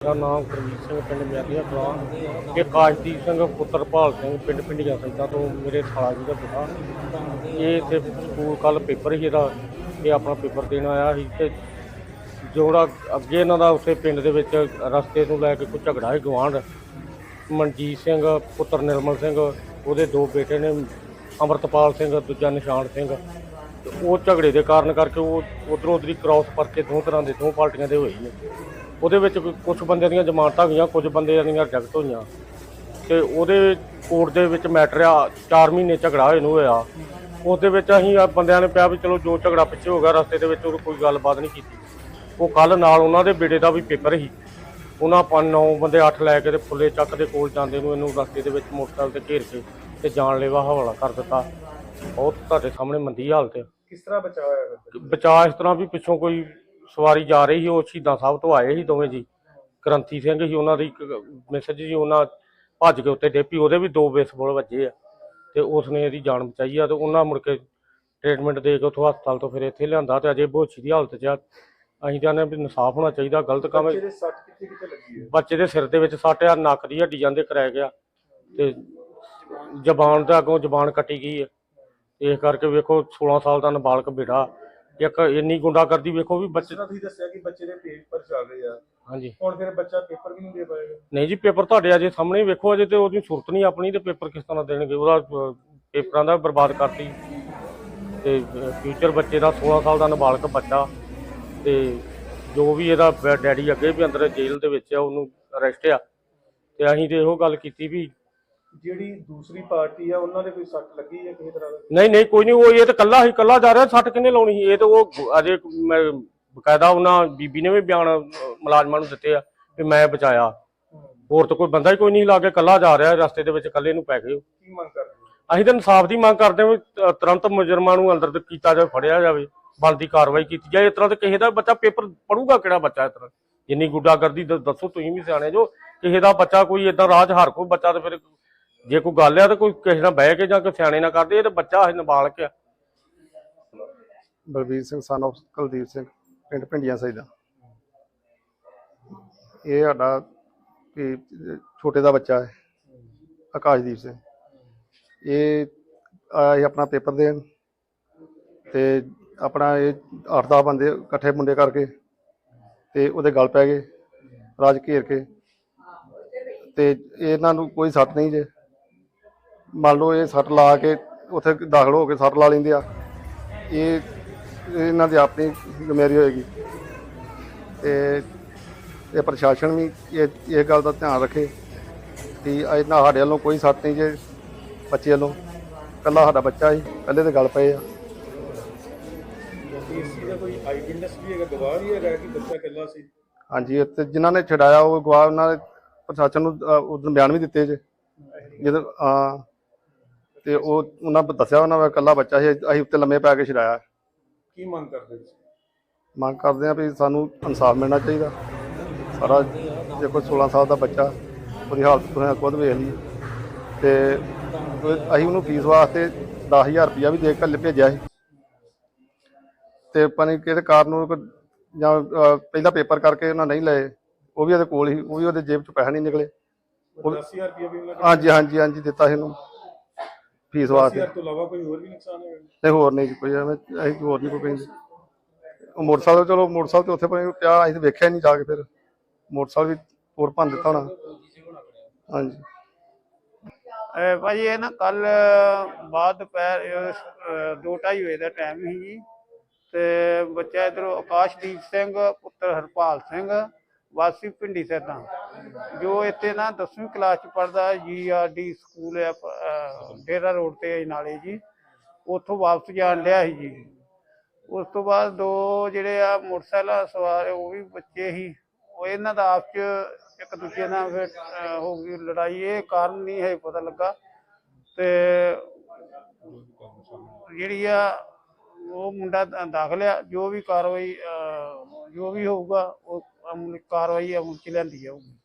ਮੇਰਾ ਨਾਮ ਗੁਰਮੀਤ ਸਿੰਘ, ਪਿੰਡ ਮਿਆਦੀਆਂ ਕਲਾਂ। ਇਹ ਕਾਸ਼ਦੀਪ ਸਿੰਘ ਪੁੱਤਰ ਭਾਲ ਸਿੰਘ, ਪਿੰਡ ਪਿੰਡੀਆਂ ਸੈਦਾ ਤੋਂ ਮੇਰੇ ਸਾਲਾ ਜੀ ਦਾ ਪਿਤਾ ਇਹ ਇੱਥੇ ਸਕੂਲ ਕੱਲ ਪੇਪਰ ਸੀ ਇਹਦਾ। ਇਹ ਆਪਣਾ ਪੇਪਰ ਦੇਣ ਆਇਆ ਸੀ ਤੇ ਜਿਹੜਾ ਅੱਗੇ ਇਹਨਾਂ ਦਾ ਉਸੇ ਪਿੰਡ ਦੇ ਵਿੱਚ ਰਸਤੇ ਤੋਂ ਲੈ ਕੇ ਕੋਈ ਝਗੜਾ ਹੈ ਗਵਾਂਢ ਮਨਜੀਤ ਸਿੰਘ, ਪੁੱਤਰ ਨਿਰਮਲ ਸਿੰਘ, ਉਹਦੇ ਦੋ ਬੇਟੇ ਨੇ, ਅਮਰਤਪਾਲ ਸਿੰਘ, ਦੂਜਾ ਨਿਸ਼ਾਨ ਸਿੰਘ। ਉਹ ਝਗੜੇ ਦੇ ਕਾਰਨ ਕਰਕੇ ਉਹ ਉਧਰੋਂ ਉਧਰੀ ਕ੍ਰਾਸ ਕਰਕੇ ਦੋ ਤਰ੍ਹਾਂ ਦੇ, ਦੋ ਪਾਰਟੀਆਂ ਦੇ ਹੋਏ ਨੇ। ਉਹਦੇ ਵਿੱਚ ਕੁਝ ਬੰਦਿਆਂ ਦੀਆਂ ਜ਼ਮਾਨਤਾਂ ਗਈਆਂ ਕੁਝ ਬੰਦਿਆਂ ਦੀਆਂ ਰਿਜੈਕਟ ਹੋਈਆਂ। ਤੇ ਉਹਦੇ ਕੋਰਟ ਦੇ ਵਿੱਚ ਮੈਟਰ ਆ 4 ਮਹੀਨੇ ਝਗੜਾ ਹੋਏ ਨੂੰ ਹੋਇਆ। ਉਸ ਦੇ ਵਿੱਚ ਅਸੀਂ ਆ ਬੰਦਿਆਂ ਨੇ ਪਿਆ ਵੀ ਚਲੋ ਜੋ ਝਗੜਾ ਪਿੱਛੇ ਹੋ ਗਿਆ ਰਸਤੇ ਦੇ ਵਿੱਚ ਉਹ ਕੋਈ ਗੱਲਬਾਤ ਨਹੀਂ ਕੀਤੀ। ਉਹ ਕੱਲ ਨਾਲ ਉਹਨਾਂ ਦੇ ਬੇਟੇ ਦਾ ਵੀ ਪੇਪਰ ਸੀ। ਉਹਨਾਂ ਪੰਜ ਨੌ ਬੰਦੇ ਅੱਠ ਲੈ ਕੇ ਤੇ ਫੁੱਲੇ ਚੱਕ ਦੇ ਕੋਲ ਜਾਂਦੇ ਨੂੰ ਇਹਨੂੰ ਰਸਤੇ ਦੇ ਵਿੱਚ ਮੋਟਰਸਾਈਕਲ ਤੇ ਘੇਰ ਕੇ ਤੇ ਜਾਨਲੇਵਾ ਹਵਾਲਾ ਕਰ ਦਿੱਤਾ। ਬਹੁਤ ਤੁਹਾਡੇ ਸਾਹਮਣੇ ਮੰਦੀ ਹਾਲਤ ਹੈ। ਕਿਸ ਤਰ੍ਹਾਂ ਬਚਾ ਹੋਇਆ ਫਿਰ? ਬਚਾ ਇਸ ਤਰ੍ਹਾਂ ਵੀ ਪਿੱਛੋਂ ਕੋਈ ਸਵਾਰੀ ਜਾ ਰਹੀ ਸੀ ਉਹ ਸ਼ਹੀਦਾਂ ਸਾਹਿਬ ਤੋਂ ਆਏ ਸੀ ਦੋਵੇਂ ਜੀ। ਕ੍ਰਾਂਤੀ ਸਿੰਘ ਸੀ ਉਹਨਾਂ ਦੀ ਮੈਸੇਜ ਜੀ ਉਹਨਾਂ ਭੱਜ ਕੇ ਉੱਤੇ ਡੇਪੀ ਉਹਦੇ ਵੀ ਦੋ ਬੇਸਬਾਲ ਵੱਜੇ ਆ। ਤੇ ਉਸ ਨੇ ਇਹਦੀ ਜਾਨ ਬਚਾਈ ਆ ਤੇ ਉਹਨਾਂ ਮੁੜ ਕੇ ਟ੍ਰੀਟਮੈਂਟ ਦੇ ਕੇ ਉੱਥੋਂ ਹਸਪਤਾਲ ਤੋਂ ਫਿਰ ਇੱਥੇ ਲਿਆਂਦਾ ਤੇ ਅਜੇ ਬੋਛੀ ਦੀ ਹਾਲਤ 'ਚ ਆ। ਅਸੀਂ ਚਾਹੁੰਦੇ ਹਾਂ ਵੀ ਇਨਸਾਫ ਹੋਣਾ ਚਾਹੀਦਾ ਗਲਤ ਕੰਮ ਬੱਚੇ ਦੇ ਸੱਟ ਕਿੱਥੇ ਕਿੱਥੇ ਲੱਗੀ ਹੈ? ਬੱਚੇ ਦੇ ਸਿਰ ਦੇ ਵਿੱਚ ਸੱਟ ਆ ਨੱਕ ਦੀ ਹੱਡੀ ਜਾਂਦੇ ਕਰਾਇਆ ਗਿਆ। ਤੇ ਜ਼ਬਾਨ ਦਾ ਅੱਗੋਂ ਜ਼ਬਾਨ ਕੱਟੀ ਗਈ ਹੈ। ਇਸ ਕਰਕੇ ਵੇਖੋ 16 ਸਾਲ ਦਾ ਨਾਬਾਲਗ ਬੇਟਾ ਇੱਕ ਇੰਨੀ ਗੁੰਡਾਗਰਦੀ ਵੇਖੋ ਵੀ ਬੱਚੇ ਤਰ੍ਹਾਂ ਤੁਸੀਂ ਦੱਸਿਆ ਕਿ ਬੱਚੇ ਦੇ ਪੇਪਰ ਚੱਲ ਰਹੇ ਆ। ਹਾਂਜੀ। ਹੁਣ ਫਿਰ ਬੱਚਾ ਪੇਪਰ ਵੀ ਨਹੀਂ ਦੇ ਪਾਏਗਾ। ਨਹੀਂ ਜੀ ਪੇਪਰ ਤੁਹਾਡੇ ਅਜੇ ਸਾਹਮਣੇ ਹੀ ਵੇਖੋ ਅਜੇ ਤੇ ਉਹਦੀ ਸੁਰਤ ਨਹੀਂ ਆਪਣੀ ਤੇ ਪੇਪਰ ਕਿਸ ਤਰ੍ਹਾਂ ਦੇਣਗੇ? ਉਹਦਾ ਅਹ, ਪੇਪਰਾਂ ਦਾ ਬਰਬਾਦ ਕਰਤੀ। ਤੇ ਫਿਊਚਰ ਬੱਚੇ ਦਾ 16 ਸਾਲ ਦਾ ਨਾਬਾਲਗ ਬੱਚਾ। ਤੇ ਜੋ ਵੀ ਇਹਦਾ ਡੈਡੀ ਅੱਗੇ ਵੀ ਅੰਦਰ ਜੇਲ੍ਹ ਦੇ ਵਿੱਚ ਆ ਉਹਨੂੰ ਅਰੈਸਟ ਆ। ਤੇ ਅਸੀਂ ਤੇ ਇਹੋ ਗੱਲ ਕੀਤੀ ਵੀ ਜਿਹੜੀ ਦੂਸਰੀ ਪਾਰਟੀ ਆ ਉਹਨਾਂ ਦੇ ਕੋਈ ਸੱਟ ਲੱਗੀ ਹੈ ਕਿਸੇ ਤਰ੍ਹਾਂ ਦੀ? ਨਹੀਂ ਨਹੀਂ ਕੋਈ ਨਹੀਂ ਉਹ ਇਹ ਤਾਂ ਕੱਲਾ ਹੀ ਕੱਲਾ ਜਾ ਰਿਹਾ ਸੱਟ ਕਿੰਨੇ ਲਾਉਣੀ ਸੀ? ਇਹ ਤਾਂ ਉਹ ਅਜੇ ਮੈਂ ਬਕਾਇਦਾ ਉਹਨਾਂ ਬੀਬੀ ਨੇ ਵੀ ਬਿਆਨ ਮੁਲਾਜ਼ਮਾਂ ਨੂੰ ਦਿੱਤੇ ਆ ਵੀ ਮੈਂ ਬਚਾਇਆ। ਹੋਰ ਤਾਂ ਕੋਈ ਬੰਦਾ ਹੀ ਕੋਈ ਨਹੀਂ ਲਾ ਕੇ ਕੱਲਾ ਜਾ ਰਿਹਾ ਰਸਤੇ ਦੇ ਵਿੱਚ ਕੱਲੇ ਨੂੰ ਪੈ ਗਏ। ਕੀ ਮੰਗ ਕਰਦੇ? ਅਸੀਂ ਤਾਂ ਇਨਸਾਫ ਦੀ ਮੰਗ ਕਰਦੇ ਹਾਂ ਵੀ ਤੁਰੰਤ ਮੁਜਰਮਾਂ ਨੂੰ ਅੰਦਰ ਤ- ਕੀਤਾ ਜਾਵੇ ਫੜਿਆ ਜਾਵੇ ਬਣਦੀ ਕਾਰਵਾਈ ਕੀਤੀ ਜਾਏ। ਇਸ ਤਰ੍ਹਾਂ ਤੇ ਕਿਸੇ ਦਾ ਬੱਚਾ ਪੇਪਰ ਪੜੂਗਾ ਕਿਹੜਾ ਬੱਚਾ ਇਸ ਤਰ੍ਹਾਂ? ਜਿੰਨੀ ਗੁੱਡਾਗਰਦੀ ਦ- ਦੱਸੋ ਤੁਸੀਂ ਵੀ ਸਿਆਣੇ ਜੋ ਕਿਸੇ ਦਾ ਬੱਚਾ ਕੋਈ ਇਦਾਂ ਰਾਜ ਹਰ ਕੋਈ ਬੱਚਾ ਤੇ ਫਿਰ ਜੇ ਕੋਈ ਗੱਲ ਆ ਤਾਂ ਕੋਈ ਕਿਸੇ ਨਾਲ ਬਹਿ ਕੇ ਜਾਂ ਕੋਈ ਸਿਆਣੇ ਨਾਲ ਕਰਦੇ, ਇਹ ਤਾਂ ਬੱਚਾ ਹੈ ਨਾਬਾਲਗ ਆ। ਬਲਬੀਰ ਸਿੰਘ ਸਨ of ਕੁਲਦੀਪ ਸਿੰਘ, ਪਿੰਡ ਭਿੰਡੀਆਂ ਸੈਦਾ ਇਹ ਸਾਡਾ ਕਿ ਛੋਟੇ ਦਾ ਬੱਚਾ ਹੈ, ਆਕਾਸ਼ਦੀਪ ਸਿੰਘ। ਇਹ ਆਇਆ ਸੀ ਆਪਣਾ ਪੇਪਰ ਦੇਣ ਤੇ ਆਪਣਾ ਇਹ 8-10 ਬੰਦੇ ਇਕੱਠੇ ਮੁੰਡੇ ਕਰਕੇ ਤੇ ਉਹਦੇ ਗਲ ਪੈ ਗਏ, ਰਾਜ ਘੇਰ ਕੇ। ਤੇ ਇਹਨਾਂ ਨੂੰ ਕੋਈ ਸੱਟ ਨਹੀਂ ਜੇ। ਮੰਨ ਲਓ ਇਹ ਸੱਟ ਲਾ ਕੇ ਉੱਥੇ ਦਾਖਲ ਹੋ ਕੇ ਸੱਟ ਲਾ ਲੈਂਦੇ ਆ ਇਹ ਇਹਨਾਂ ਦੀ ਆਪਣੀ ਜ਼ਿੰਮੇਵਾਰੀ ਹੋਏਗੀ। ਤੇ ਇਹ ਪ੍ਰਸ਼ਾਸਨ ਵੀ ਇਹ ਇਹ ਗੱਲ ਦਾ ਧਿਆਨ ਰੱਖੇ ਕਿ ਇਹਨਾਂ ਸਾਡੇ ਵੱਲੋਂ ਕੋਈ ਸੱਟ ਨਹੀਂ ਜੇ ਬੱਚੇ ਵੱਲੋਂ। ਕੱਲਾ ਸਾਡਾ ਬੱਚਾ ਸੀ ਕੱਲੇ ਦੇ ਗੱਲ ਪਏ ਆ। ਇਸ ਚੀਜ਼ ਦਾ ਕੋਈ ਆਈ ਵਿਟਨੈਸ ਵੀ ਹੈਗਾ ਗਵਾਹ ਵੀ ਹੈਗਾ ਕਿ ਬੱਚਾ ਇਕੱਲਾ ਸੀ? ਹਾਂਜੀ ਤੇ ਜਿਨ੍ਹਾਂ ਨੇ ਛਡਾਇਆ ਉਹ ਗਵਾਹ ਉਹਨਾਂ ਨੇ ਪ੍ਰਸ਼ਾਸਨ ਨੂੰ ਉਦੋਂ ਬਿਆਨ ਵੀ ਦਿੱਤੇ ਜੇ। ਜਦੋਂ ਹਾਂ ਤੇ ਉਹ ਉਹਨਾਂ ਦੱਸਿਆ ਉਹਨਾਂ ਦਾ ਕੱਲਾ ਬੱਚਾ ਸੀ ਅਸੀਂ ਉੱਤੇ ਲੰਮੇ ਪੈ ਕੇ ਛਡਾਇਆ। ਕੀ ਮੰਗ ਕਰਦੇ ਹੋ ਮੰਗ ਕਰਦੇ ਆ ਵੀ ਸਾਨੂੰ ਇਨਸਾਫ ਮਿਲਣਾ ਚਾਹੀਦਾ। ਸਾਰਾ ਜੇ ਕੋਈ 16 ਸਾਲ ਦਾ ਬੱਚਾ ਉਹਦੀ ਹਾਲਤ ਤੁਸੀਂ ਖੁਦ ਵੇਖ ਲਈ। ਤੇ ਅਸੀਂ ਉਹਨੂੰ ਫੀਸ ਵਾਸਤੇ 10000 ਰੁਪਇਆ ਵੀ ਦੇ ਕੇ ਭੇਜਿਆ ਸੀ। ਤੇ ਨਹੀਂ ਕਿਹੜੇ ਕਾਰਨ ਉਹ ਜਾਂ ਪਹਿਲਾ ਪੇਪਰ ਕਰਕੇ ਉਹਨਾਂ ਨਹੀਂ ਲਏ। ਉਹ ਵੀ ਉਹਦੇ ਕੋਲ ਹੀ ਉਹ ਵੀ ਉਹਦੇ ਜੇਬ ਚ ਪੈਸਾ ਨਹੀਂ ਨਿਕਲੇ। 10000 ਰੁਪਏ ਵੀ ਉਹਨਾਂ ਹਾਂਜੀ ਹਾਂਜੀ ਹਾਂਜੀ ਦਿੱਤਾ ਸੀ ਇਹਨੂੰ ਫੀਸ ਵਾਸਤੇ। 10000 ਤੋਂ ਇਲਾਵਾ ਕੋਈ ਹੋਰ ਵੀ ਨੁਕਸਾਨ ਹੋਇਆ ਤੇ ਹੋਰ ਨਹੀਂ ਜੀ ਕੋਈ ਐਵੇਂ ਅਸੀਂ ਹੋਰ ਨਹੀਂ ਕੋਈ ਕਹਿੰਦੇ ਉਹ ਮੋਟਰਸਾਈਕਲ ਚਲੋ ਮੋਟਰਸਾਈਕਲ ਤੇ ਉੱਥੇ ਪਏ ਪਿਆ ਅਸੀਂ ਤਾਂ ਵੇਖਿਆ ਨਹੀਂ ਜਾ ਕੇ ਫਿਰ। ਮੋਟਰਸਾਈਕਲ ਵੀ ਹੋਰ ਭੰਨ ਦਿੱਤਾ ਹੋਣਾ। ਹਾਂਜੀ। ਅਹ ਭਾਜੀ ਇਹ ਨਾ ਕੱਲ ਬਾਅਦ ਦੁਪਹਿਰ ਦੋ ਢਾਈ ਵਜੇ ਦਾ ਟਾਈਮ ਸੀ ਜੀ। ਤੇ ਬੱਚਾ ਇਧਰੋਂ ਆਕਾਸ਼ਦੀਪ ਸਿੰਘ ਪੁੱਤਰ ਹਰਪਾਲ ਸਿੰਘ ਵਾਸੀ ਪਿੰਡੀ ਸੈਦਾ। ਜੋ ਇੱਥੇ ਨਾ 10ਵੀਂ ਕਲਾਸ ਚ ਪੜਦਾ ਜੀਆਰਡੀ ਸਕੂਲ ਹੈ ਡੇਰਾ ਰੋਡ ਤੇ ਨਾਲੇ ਜੀ। ਉੱਥੋਂ ਵਾਪਸ ਜਾਣ ਲਿਆ ਸੀ ਜੀ। ਉਸ ਤੋਂ ਬਾਅਦ ਦੋ ਜਿਹੜੇ ਆ ਮੋਟਰਸਾਈਕਲ ਸਵਾਰ ਉਹ ਵੀ ਬੱਚੇ ਸੀ। ਉਹ ਇਹਨਾਂ ਦਾ ਆਪਸ ਚ ਇੱਕ ਦੂਜੇ ਨਾਲ ਫਿਰ ਅਹ, ਹੋ ਗਈ ਲੜਾਈ। ਇਹ ਕਾਰਨ ਨਹੀਂ ਹੈ ਪਤਾ ਲੱਗਾ। ਤੇ ਜਿਹੜੀ ਆ ਉਹ ਮੁੰਡਾ ਦ- ਦਾਖਲ ਆ। ਜੋ ਵੀ ਕਾਰਵਾਈ ਜੋ ਵੀ ਹੋਊਗਾ ਉਹ ਅਮਲ ਕਾਰਵਾਈ ਅਮਲ ਚ ਲੈਂਦੀ ਜਾਊਗੀ।